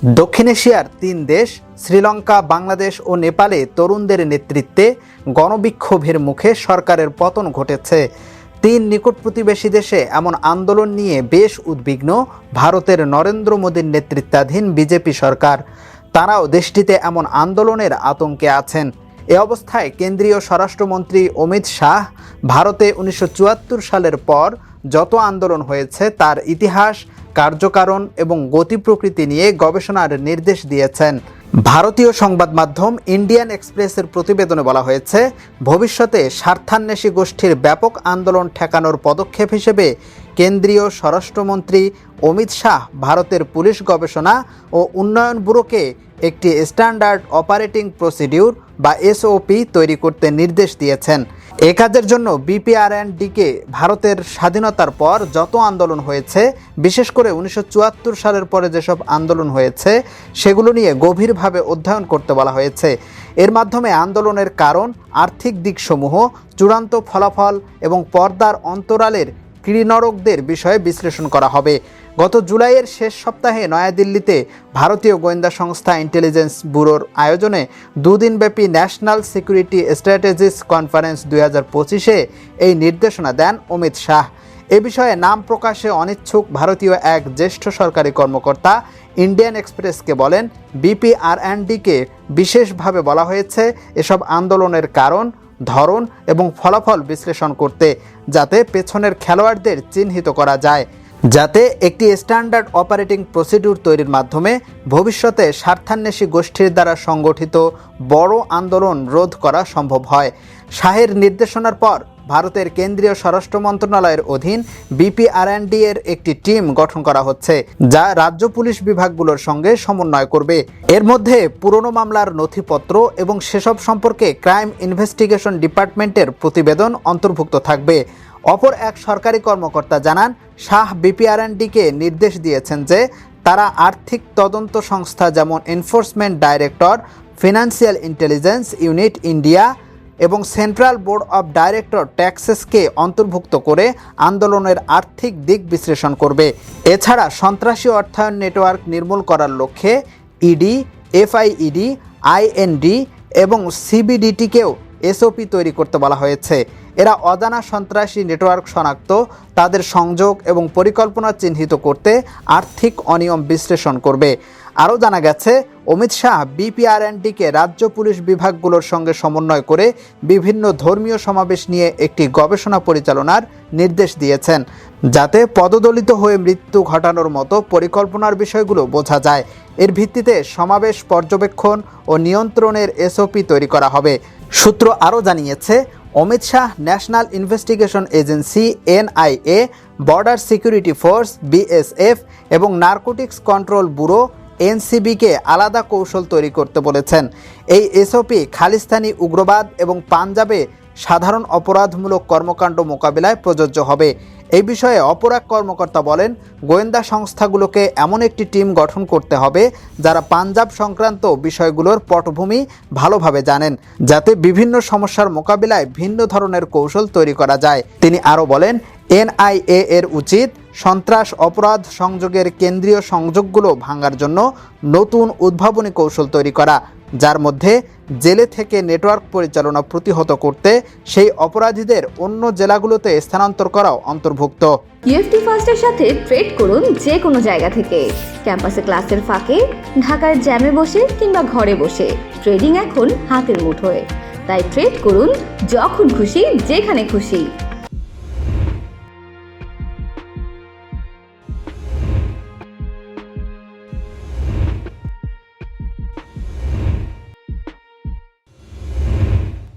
দক্ষিণ এশিয়ার তিন দেশ, শ্রীলঙ্কা, বাংলাদেশ ও নেপালে তরুণদের নেতৃত্বে গণবিক্ষোভের মুখে সরকারের পতন ঘটেছে। তিন নিকট প্রতিবেশী দেশে এমন আন্দোলন নিয়ে বেশ উদ্বিগ্ন ভারতের নরেন্দ্র মোদীর নেতৃত্বাধীন বিজেপি সরকার। তারাও দেশটিতে এমন আন্দোলনের আতঙ্কে আছেন। এ অবস্থায় কেন্দ্রীয় স্বরাষ্ট্রমন্ত্রী অমিত শাহ ভারতে উনিশশো চুয়াত্তর সালের পর যত আন্দোলন হয়েছে তার ইতিহাস কার্যকারণ এবং গতি প্রকৃতি নিয়ে গবেষণার নির্দেশ দিয়েছেন। ভারতীয় সংবাদ মাধ্যম ইন্ডিয়ান এক্সপ্রেসের প্রতিবেদনে বলা হয়েছে, ভবিষ্যতে স্বার্থান্বেষী গোষ্ঠীর ব্যাপক আন্দোলন ঠেকানোর পদক্ষেপ হিসেবে কেন্দ্রীয় স্বরাষ্ট্রমন্ত্রী অমিত শাহ, ভারতের পুলিশ গবেষণা ও উন্নয়ন ব্যুরোকে একটি স্ট্যান্ডার্ড অপারেটিং প্রসিডিউর বা এসওপি তৈরি করতে নির্দেশ দিয়েছেন। এ কাজের জন্য বিপিআরএনডিকে ভারতের স্বাধীনতার পর যত আন্দোলন হয়েছে, বিশেষ করে উনিশশো চুয়াত্তর সালের পরে যেসব আন্দোলন হয়েছে, সেগুলো নিয়ে গভীরভাবে অধ্যয়ন করতে বলা হয়েছে। এর মাধ্যমে আন্দোলনের কারণ, আর্থিক দিকসমূহ, চূড়ান্ত ফলাফল এবং পর্দার অন্তরালের ক্রীড়নরকদের বিষয়ে বিশ্লেষণ করা হবে। গত জুলাইয়ের শেষ সপ্তাহে নয়াদিল্লিতে ভারতীয় গোয়েন্দা সংস্থা ইন্টেলিজেন্স ব্যুরোর আয়োজনে দুদিনব্যাপী ন্যাশনাল সিকিউরিটি স্ট্র্যাটেজিস কনফারেন্স দুই হাজার পঁচিশে এই নির্দেশনা দেন অমিত শাহ। এ বিষয়ে নাম প্রকাশে অনিচ্ছুক ভারতীয় এক জ্যেষ্ঠ সরকারি কর্মকর্তা ইন্ডিয়ান এক্সপ্রেসকে বলেন, বিপিআরএনডিকে বিশেষভাবে বলা হয়েছে এসব আন্দোলনের কারণ, ধরন এবং ফলাফল বিশ্লেষণ করতে, যাতে পেছনের খেলোয়াড়দের চিহ্নিত করা যায়। যাতে একটি স্ট্যান্ডার্ড অপারেটিং প্রসিডিউর তৈরির মাধ্যমে ভবিষ্যতে স্বার্থান্বেষী গোষ্ঠীর দ্বারা সংগঠিত বড় আন্দোলন রোধ করা সম্ভব হয়। শাহের নির্দেশনার পর ভারতের কেন্দ্রীয় স্বরাষ্ট্র মন্ত্রণালয়ের অধীন বিপিআরএনডি এর একটি টিম গঠন করা হচ্ছে, যা রাজ্য পুলিশ বিভাগগুলোর সঙ্গে সমন্বয় করবে। এর মধ্যে পুরনো মামলার নথিপত্র এবং সেসব সম্পর্কে ক্রাইম ইনভেস্টিগেশন ডিপার্টমেন্টের প্রতিবেদন অন্তর্ভুক্ত থাকবে। অপর এক সরকারি কর্মকর্তা জানান, শাহ বিপিআরএনডিকে নির্দেশ দিয়েছেন যে তারা আর্থিক তদন্ত সংস্থা যেমন enforcement director financial intelligence unit India এবং সেন্ট্রাল বোর্ড অব ডাইরেক্টর ট্যাক্সেসকে অন্তর্ভুক্ত করে আন্দোলনের আর্থিক দিক বিশ্লেষণ করবে। এছাড়া সন্ত্রাসী অর্থায়ন নেটওয়ার্ক নির্মূল করার লক্ষ্যে ইডি এফআইইডি আইএনডি এবং সিবিডিটিকেও এসওপি তৈরি করতে বলা হয়েছে। এরা অজানা সন্ত্রাসী নেটওয়ার্ক শনাক্ত, তাদের সংযোগ এবং পরিকল্পনা চিহ্নিত করতে আর্থিক অনিয়ম বিশ্লেষণ করবে। আরও জানা গেছে, অমিত শাহ বিপিআরএনডিকে রাজ্য পুলিশ বিভাগগুলোর সঙ্গে সমন্বয় করে বিভিন্ন ধর্মীয় সমাবেশ নিয়ে একটি গবেষণা পরিচালনার নির্দেশ দিয়েছেন, যাতে পদদলিত হয়ে মৃত্যু ঘটানোর মতো পরিকল্পনার বিষয়গুলো বোঝা যায়। এর ভিত্তিতে সমাবেশ পর্যবেক্ষণ ও নিয়ন্ত্রণের এসওপি তৈরি করা হবে। সূত্র আরও জানিয়েছে Amit Shah national investigation agency, NIA, border security force, BSF এবং নার্কোটিক্স কন্ট্রোল ব্যুরো এনসিবিকে আলাদা কৌশল তৈরি করতে বলেছেন। এই এসওপি খালিস্তানি উগ্রবাদ এবং পাঞ্জাবে সাধারণ অপরাধমূলক কর্মকাণ্ড মোকাবিলায় প্রযোজ্য হবে। এই বিষয়ে অপর এক কর্মকর্তা বলেন, গোয়েন্দা সংস্থাগুলোকে এমন একটি টিম গঠন করতে হবে যারা পাঞ্জাব সংক্রান্ত বিষয়গুলোর পটভূমি ভালোভাবে জানেন, যাতে বিভিন্ন সমস্যার মোকাবিলায় ভিন্ন ধরনের কৌশল তৈরি করা যায়। তিনি আরও বলেন, এনআইএ এর উচিত সন্ত্রাস অপরাধ সংযোগের কেন্দ্রীয় সংযোগগুলো ভাঙার জন্য নতুন উদ্ভাবনী কৌশল তৈরি করা। যার মধ্যে জেলে থেকে নেটওয়ার্ক পরিচালনা প্রতিহত করতে সেই অপরাধীদের অন্য জেলাগুলোতে স্থানান্তর করাও অন্তর্ভুক্ত। ইউএফটি ফার্স্টের সাথে ট্রেড করুন যে কোনো জায়গা থেকে। ক্যাম্পাসে ক্লাসের ফাঁকে, ঢাকার জ্যামে বসে কিংবা ঘরে বসে। ট্রেডিং এখন হাতের মুঠোয়। তাই ট্রেড করুন যখন খুশি, যেখানে খুশি।